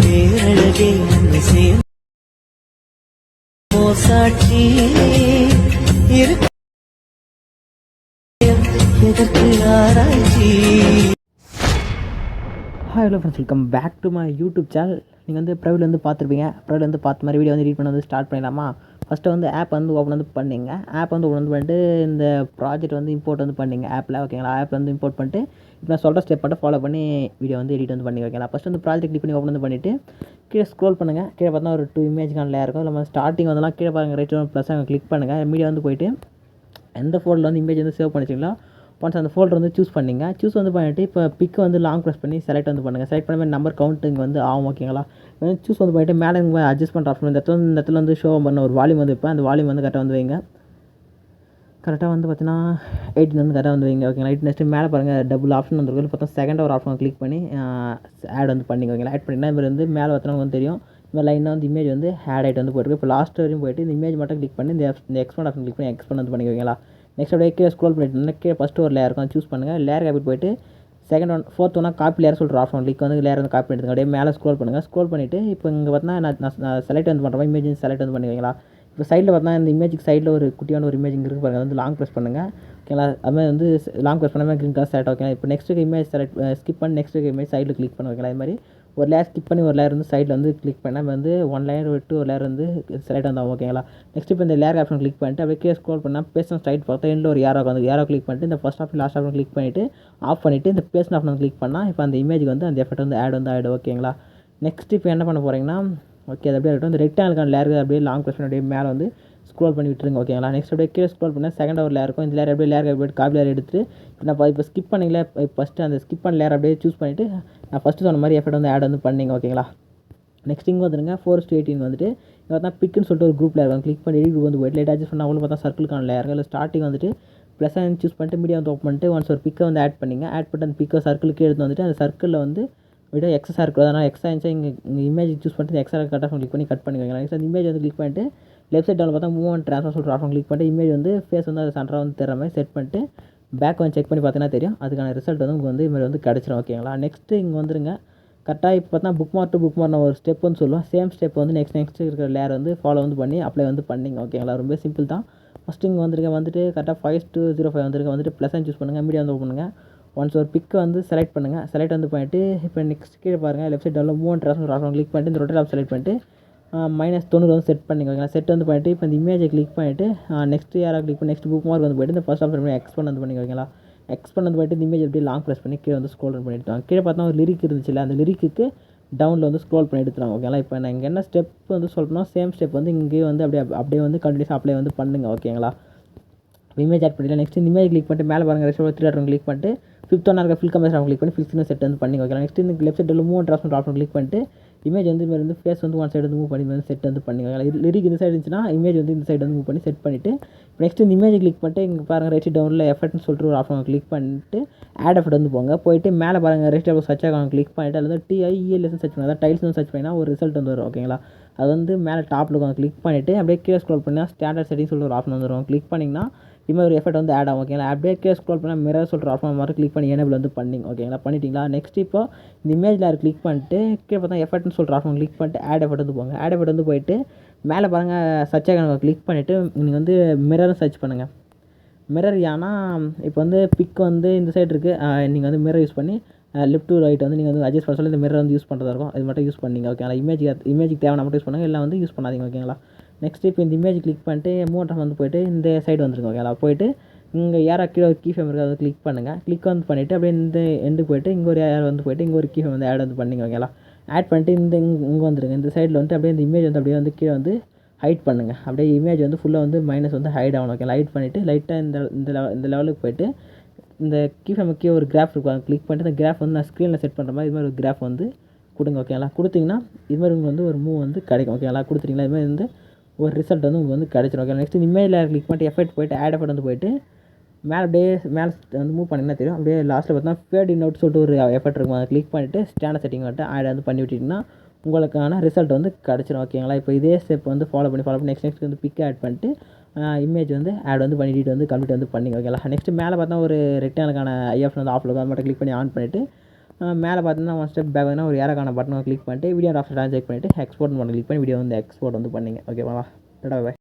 பேரழகே என்னை சேர் சாட்சி எதற்கு ஆராய்ச்சி? Hi hello friends welcome back to my YouTube channel நீங்கள் வந்து ப்ரைவேட் வந்து பார்த்துருப்பீங்க. ப்ரைவேட் வந்து பார்த்த மாதிரி வீடியோ வந்து எடிட் பண்ண வந்து ஸ்டார்ட் பண்ணிடலாமா? ஃபஸ்ட்டு வந்து ஆப் வந்து ஓப்பன் வந்து பண்ணிங்க. ஆப் வந்து ஓப்பன் வந்து பண்ணிட்டு இந்த ப்ராஜெக்ட் வந்து இம்போர்ட் வந்து பண்ணிங்க. ஆப்பில் ஓகேங்களா ஆப் வந்து இம்போர்ட் பண்ணிட்டு இப்போ நான் சொல்கிற ஸ்டெப் மட்டும் ஃபாலோ பண்ணி வீடியோ வந்து எடிட் வந்து பண்ணி ஓகேங்களா ஃபஸ்ட்டு வந்து ப்ராஜெக்ட் கிளிக் பண்ணி ஓப்பன் வந்து பண்ணிவிட்டு கீழே ஸ்க்ரோல் பண்ணுங்கள் கீழே பார்த்தா ஒரு டூ இமேஜ் காணல இருக்கும். நம்ம ஸ்டார்டிங் வந்தெல்லாம் கீழே பாருங்கள் ரைட் ப்ளஸ் அங்கே கிளிக் பண்ணுங்கள் மீடியா வந்து போயிட்டு எந்த ஃபோனில் வந்து இமேஜ் வந்து சேவ் பண்ணிச்சிங்களோ ஒன்ஸ் அந்த ஃபோல்டர் வந்து சூஸ் பண்ணிங்க சூஸ் வந்து பண்ணிட்டு இப்போ பிக் வந்து லாங் ப்ரெஸ் பண்ணி செலக்ட் வந்து பண்ணுங்கள் செலக்ட் பண்ண நம்பர் கவுண்ட் இங்கே வந்து ஆகும் ஓகேங்களா சூஸ் வந்து பண்ணிட்டு மேலே இங்கே அட்ஜஸ்ட் பண்ணுற ஆப்ஷன் இந்த இடத்துல வந்து இந்த இடத்துல வந்து ஷோ பண்ண ஒரு வால்யூம் வந்து வைப்பேன் அந்த வால்யூம் வந்து கரெக்டாக வந்து வைங்க. கரெக்டாக வந்து பார்த்தீங்கன்னா எயிட்டின் வந்து கரெக்டாக வந்து வைங்க ஓகேங்களா எயிட் நெக்ஸ்ட்டு மேலே பாருங்கள் டபுள் ஆப்ஷன் வந்துருக்கு பார்த்தா செகண்ட் ஒரு ஆப்ஷன் கிளிக் பண்ணி ஆட் வந்து பண்ணிங்க ஓகேங்களா ஆட் பண்ணிங்கன்னா இவர் வந்து மேலே பார்த்தோன்னா வந்து தெரியும். இந்த லைனாக வந்து இமேஜ் வந்து ஆட் ஆகிட்டு வந்து போயிருக்கு. இப்போ லாஸ்ட் வரையும் போயிட்டு இந்த இமேஜ் மட்டும் கிளிக் பண்ணி இந்த இந்த எக்ஸ்போர்ட் ஆப்ஷன் கிளிக் பண்ணி எக்ஸ்போர்ட் வந்து பண்ணிக்கோங்களா நெக்ஸ்ட் அப்படியே கீழே ஸ்க்ரோல் பண்ணிட்டு கீழே ஃபஸ்ட்டு ஒரு லேயர் இருக்கும் சூஸ் பண்ணுங்கள் லேயர் காப்பி போயிட்டு செகண்ட் ஒன் ஃபோர்த் ஒன்றா காப்பி லேயர் சொல்கிற ஆப்ஷன் லிக் வந்து லேயர் வந்து காப்பி எடுத்துங்க அப்படியே மேலே ஸ்க்ரோல் பண்ணுங்கள் ஸ்க்ரோல் பண்ணிவிட்டு இப்போ இங்கே பார்த்தீங்கன்னா நான் நான் செலக்ட் வந்து பண்ணுறேன் இமேஜ் செலக்ட் வந்து பண்ணிக்கலாம் இப்போ சைடில் பார்த்தா இந்த இமேஜுக்கு சைடில் ஒரு குட்டியான ஒரு இமேஜ் இங்கே இருக்கு பாருங்கள் வந்து லாங் ப்ரெஸ் பண்ணுங்கள் ஓகேங்களா அது மாதிரி வந்து லாங் ப்ரெஸ் பண்ணாமல் க்ரீன் கலர் செலக்ட் ஓகேங்களா இப்போ நெக்ஸ்ட்டு இமேஜ் செலக்ட் ஸ்கிப் பண்ணி நெக்ஸ்ட் இமேஜ் சைடில் கிளிக் பண்ண ஓகேங்களா இது மாதிரி ஒரு லேயர் ஸ்கிப் பண்ணி ஒரு லேயர் வந்து சைடில் வந்து கிளிக் பண்ணால் வந்து ஒன் லேயர் விட்டு ஒரு லேயர் வந்து செலக்ட் வந்தால் ஓகேங்களா நெக்ஸ்ட் இப்போ இந்த லேயர் ஆப்ஷன் கிளிக் பண்ணிட்டு அப்படியே கீழே ஸ்க்ரோல் பண்ணால் பேசன் ஸ்ட்ரைட் பார்த்தா எண்டில் ஒரு ஏரோ வந்து ஏரோ கிளிக் பண்ணிட்டு இந்த first option last option click பண்ணிவிட்டு ஆஃப் பண்ணிவிட்டு இந்த பேசன் ஆப்ஷன் கிளிக் பண்ணால் இப்போ அந்த இமேஜுக்கு வந்து அந்த எஃபெக்ட் வந்து ஆட் வந்து ஆகிடும் ஓகேங்களா நெக்ஸ்ட் இப்போ என்ன பண்ண போகிறீங்கன்னா ஓகே அது அப்படியே இருக்கட்டும். இந்த ரெக்டாங்கிளான லேயர் அப்படியே லாங் கொஸ்டின் அப்படியே மேலே வந்து ஸ்க்ரோல் பண்ணி விட்டுருங்க ஓகேங்களா நெக்ஸ்ட் அப்படியே கீழே ஸ்க்ரோல் பண்ணால் செகண்ட் ஒரு லேயர் இருக்கும். இந்த லேயர் அப்படியே லேயர் அப்படியே காப்பி லேயர் எடுத்து நான் இப்போ ஸ்கிப் பண்ணிங்களே ஃபஸ்ட்டு அந்த ஸ்கிப் பண்ண லேயர் அப்படியே சூஸ் பண்ணிவிட்டு நான் ஃபஸ்ட்டு சொன்ன மாதிரி எஃபெக்ட் வந்து ஆட் வந்து பண்ணிங்க ஓகேங்களா நெக்ஸ்ட் இங்கே வந்துருங்க ஃபோர் டு எயிட்டின் வந்துட்டு இங்கே பார்த்தா பிக்குன்னு சொல்லிட்டு ஒரு குரூப் இருக்கும் கிளிக் பண்ணி குரூப் வந்து போயிட்டு லேட் அட்ஜஸ்ட் பண்ணால் அவ்வளோ பார்த்தா சர்க்கிளுக்கான லேயர் இல்லை ஸ்டார்டிங் வந்துட்டு ப்ளஸ் சூஸ் பண்ணிட்டு மீடியா வந்து ஓப்பன் பண்ணிட்டு ஒன்ஸ் ஒரு பிக்கை வந்து ஆட் பண்ணிங்க ஆட் பண்ணிட்டு அந்த பிக்கை சர்க்கிளுக்கு எடுத்து வந்துட்டு அந்த சர்க்கிளில் வந்து விட எக்ஸஸாக இருக்கும் அதனால் எக்ஸ்ட்ரா இருந்துச்சு இங்கே இமேஜ் சூஸ் பண்ணிட்டு எக்ஸ்ட்ரா கட் கிளிக் பண்ணி கட் பண்ணிக்கோங்க. நெக்ஸ்ட் அந்த இமேஜ் வந்து கிளிக் பண்ணிட்டு லெஃப்ட் சைடில் பார்த்தா மூவ் அண்ட் ட்ரான்ஸ்ஃபர் சொல்கிற ஆப்ஷன் கிளிக் பண்ணிட்டு இமேஜ் வந்து ஃபேஸ் வந்து அது சென்டராக வந்து தர மாதிரி செட் பண்ணிட்டு பேக் வந்து செக் பண்ணி பார்த்தீங்கன்னா தெரியும். அதுக்கான ரிசல்ட் வந்து உங்களுக்கு வந்து இது மாதிரி வந்து கிடச்சிரும் ஓகேங்களா நெக்ஸ்ட்டு இங்கே வந்துருங்க. கரெக்டாக இப்போ பார்த்தா bookmark to bookmark ஒரு ஸ்டெப் வந்து சொல்லுவோம் சேம் ஸ்டெப் வந்து நெக்ஸ்ட் நெக்ஸ்ட் இருக்கிற லேயர் வந்து ஃபாலோ வந்து பண்ணி அப்ளை வந்து பண்ணிங்க ஓகேங்களா ரொம்ப சிம்பிள் தான். ஃபஸ்ட்டு இங்கே வந்துருக்க வந்துட்டு கரெக்டாக ஃபைவ் டூ ஜீரோ ஃபைவ் வந்துருக்கு வந்துட்டு ப்ளஸ் சூஸ் பண்ணுங்கள் மீடியா வந்து ஓப்பன் பண்ணுங்கள் ஒன்ஸ் ஒரு பிக்கை வந்து செலக்ட் பண்ணுங்கள் செலக்ட் வந்து பண்ணிட்டு இப்போ நெக்ஸ்ட் கீழே பாருங்கள் லெஃப்ட் சைட் டவுனில் மூவ் ட்ரான்ஸ்ஃபர் ஆப்ஷன் கிளிக் பண்ணிட்டு இந்த ரொட்டேட் ஆப் செலக்ட் பண்ணிட்டு மைனஸ் தொண்ணூறு வந்து செட் பண்ணிங்க ஓகேங்களா செட் வந்து பண்ணிட்டு இப்போ இந்த இமேஜை கிளிக் பண்ணிவிட்டு நெக்ஸ்ட் யாராக கிளிக் பண்ணி நெக்ஸ்ட் புக் மார்க் வந்து போயிட்டு இந்த ஃபஸ்ட் ஆப்ஷன் பண்ணி எக்ஸ்பெண்ட் வந்து பண்ணிங்க ஓகேங்களா? எக்ஸ்பெண்ட் வந்து போய்ட்டு இந்த இமேஜ் அப்படியே லாங் ப்ரெஸ் பண்ணி கீழே வந்து ஸ்க்ரோல் பண்ணி எடுத்துவாங்க கீழே பார்த்தா ஒரு லிரிக் இருந்துச்சுல்ல அந்த லிரிக்கு டவுனில் வந்து ஸ்க்ரோல் பண்ணி எடுத்துருவாங்க ஓகேங்களா? இப்போ நான் இங்கே என்ன ஸ்டெப் வந்து சொல்லணும்னா சேம் ஸ்டெப் வந்து இங்கேயே வந்து அப்படியே அப்படியே வந்து கண்டினியூஸ் அப்ளை வந்து பண்ணுங்க ஓகேங்களா? இமேஜ் ஆட் பண்ணிடலாம் நெக்ஸ்ட் இந்த இமேஜ் கிளிக் பண்ணிட்டு மேலே பாருங்கள் ரெஸ்ட் த்ரீ ஆப்ஷன் கிளிக் பண்ணிட்டு ஃபிஃப்த் ஒன் இருக்க ஃபில் கம்பேஸ் கிளிக் பண்ணி ஃபிஃப்த் செட் வந்து பண்ணி ஓகேங்களா? நெக்ஸ்ட் இந்த லெஃப்ட் சைடில் மூணு ட்ரான்ஸ்ஃபர் ஆப்ஷன் கிளிக் பண்ணிட்டு இமேஜ் வந்து இது வந்து ஃபேஸ் வந்து ஒன் சைடு வந்து மூவ் பண்ணி வந்து செட் வந்து பண்ணி லிரிக் இந்த சைடு இருந்துச்சுன்னா இமேஜ் வந்து இந்த சைடு வந்து மூவ் பண்ணி செட் பண்ணிவிட்டு நெக்ஸ்ட் இந்த இமேஜ் கிளிக் பண்ணிட்டு இங்கே பாருங்கள் ரைட் டவுனில் எஃபெக்ட்னு சொல்லிட்டு ஒரு ஆப்ஷன் கிளிக் பண்ணிட்டு ஆட் எஃபர்ட் வந்து போங்க. போயிட்டு மேலே பாருங்கள் ரெஸ்ட் எவ்வளோ சர்ச் ஆகும் கிளிக் பண்ணிட்டு அதில் வந்து டிஐஇஎல்எஸ் சர்ச் பண்ணி அதாவது டைல்ஸ் வந்து சர்ச் பண்ணினா ஒரு ரிசல்ட் வந்து வரும் ஓகேங்களா அது வந்து மேலே டாப்பில் இருக்கும் கிளிக் பண்ணிவிட்டு அப்படியே கீழே ஸ்க்ரோல் பண்ணால் ஸ்டாண்டர்ட் செட்டிங் சொல்லிட்டு ஒரு ஆப்ஷன் வந்துடும் கிளிக் பண்ணிங்கன்னா இது ஒரு எஃபெக்ட் வந்து ஆட் ஆகும் ஓகேங்களா அப்படியே கீழே ஸ்க்ரோல் பண்ணால் மிரர் சொல்கிற ஆப்ஷன் மாதிரி கிளிக் பண்ணி எனேபிள் வந்து பண்ணிங்க ஓகேங்களா பண்ணிட்டீங்களா? நெக்ஸ்ட் இப்போ இந்த இமேஜில் யார் கிளிக் பண்ணிட்டு கீழே பார்த்தா எஃபெக்ட்னு சொல்கிற ஆப்ஷன் கிளிக் பண்ணிட்டு ஆட் எஃபெக்ட் வந்து போங்க. ஆட் எஃபெக்ட் வந்து போயிட்டு மேலே பாருங்கள் சர்ச் ஆகணும் கிளிக் பண்ணிவிட்டு நீங்கள் வந்து மிரரும் சர்ச் பண்ணுங்கள் மிரர் ஏன்னா இப்போ வந்து பிக் வந்து இந்த சைடு இருக்குது நீங்கள் வந்து மிரர் யூஸ் பண்ணி லெஃப்ட் டு ரைட் வந்து நீங்கள் வந்து அட்ஜஸ்ட் பண்ண சொல்லி இந்த மிரர் வந்து யூஸ் பண்ணுறதா இருக்கும். இது மட்டும் யூஸ் பண்ணிங்க ஓகேங்களா இமேஜ் இமேஜுக்கு தேவையான மட்டும் யூஸ் பண்ணுங்கள் எல்லாம் வந்து யூஸ் பண்ணாதீங்க ஓகேங்களா நெக்ஸ்ட் இப்போ இந்த இமேஜ் கிளிக் பண்ணிட்டு மூவ் வந்து போயிட்டு இந்த சைடு வந்துருங்க ஓகேங்களா போயிட்டு இங்கே யாரா கீழே ஒரு கீ ஃபேம் இருக்குது அதை கிளிக் பண்ணுங்கள் கிளிக் வந்து பண்ணிவிட்டு அப்படியே இந்த எண்டுக்கு போயிட்டு இங்கே ஒரு யார் வந்து போயிட்டு இங்கே ஒரு கீ ஃபேம் வந்து ஆட் வந்து பண்ணிங்க ஓகேங்களா ஆட் பண்ணிட்டு இந்த இங்கே வந்துருங்க. இந்த சைடில் வந்து அப்படியே இந்த இமேஜ் வந்து அப்படியே வந்து கீழே வந்து ஹைட் பண்ணுங்கள் அப்படியே இமேஜ் வந்து ஃபுல்லாக வந்து மைனஸ் வந்து ஹைட் ஆகணும் ஓகே ஹைட் பண்ணிவிட்டு லைட்டாக இந்த இந்த லெவல் இந்த லெவலுக்கு போயிட்டு இந்த கீ ஃபேமுக்கே ஒரு கிராஃப் இருக்கும் கிளிக் பண்ணிட்டு அந்த கிராஃப் வந்து நான் ஸ்க்ரீனில் செட் பண்ணுற மாதிரி இது மாதிரி ஒரு கிராஃப் வந்து கொடுங்க ஓகேங்களா கொடுத்தீங்கன்னா இது மாதிரி உங்களுக்கு வந்து ஒரு மூவ் வந்து கிடைக்கும் ஓகேங்களா கொடுத்துட்டீங்களா இது மாதிரி வந்து ஒரு ரிசல்ட் வந்து உங்களுக்கு வந்து கிடச்சிரும். ஓகே நெக்ஸ்ட் இமேஜில் கிளிக் பண்ணிட்டு எஃபெக்ட் போயிட்டு ஆட் எஃபெக்ட் வந்து போயிட்டு மேலே அப்படியே மேலே வந்து மூவ் பண்ணிங்கன்னா தெரியும். அப்படியே லாஸ்ட்டில் பார்த்தீங்கன்னா ஃபேட் இன் அவுட் சொல்லிட்டு ஒரு எஃபெக்ட் இருக்கும். அதை கிளிக் பண்ணிவிட்டு ஸ்டாண்டர்ட் செட்டிங் வந்துட்டு ஆட் வந்து பண்ணி விட்டிங்கன்னா உங்களுக்கான ரிசல்ட் வந்து கிடச்சிரும். ஓகேங்களா இப்போ இதே ஸ்டெப் வந்து ஃபாலோ பண்ணி ஃபாலோ பண்ணி நெக்ஸ்ட் நெக்ஸ்ட் வந்து பிக் ஆட் பண்ணிட்டு இமேஜ் வந்து ஆட் வந்து பண்ணிட்டு வந்து கம்ப்ளீட் வந்து பண்ணிங்க. ஓகேங்களா நெக்ஸ்ட் மேலே பார்த்தா ஒரு ரெக்டானுக்கான ஐஎஃப் வந்து ஆஃப் இருக்கும் அது மட்டும் கிளிக் பண்ணி ஆன் பண்ணிவிட்டு மேலே பார்த்தீங்கன்னா ஒன் ஸ்டெப் பேக் வந்து ஒரு ஏரக்கான பட்டனை கிளிக் பண்ணிட்டு வீடியோ ஆப்ஷன் செக் பண்ணிவிட்டு எக்ஸ்போர்ட் பண்ணி கிளிக் பண்ணி வீடியோ வந்து எக்ஸ்போர்ட் வந்து பண்ணிங்க. ஓகேவா டாடா பாய்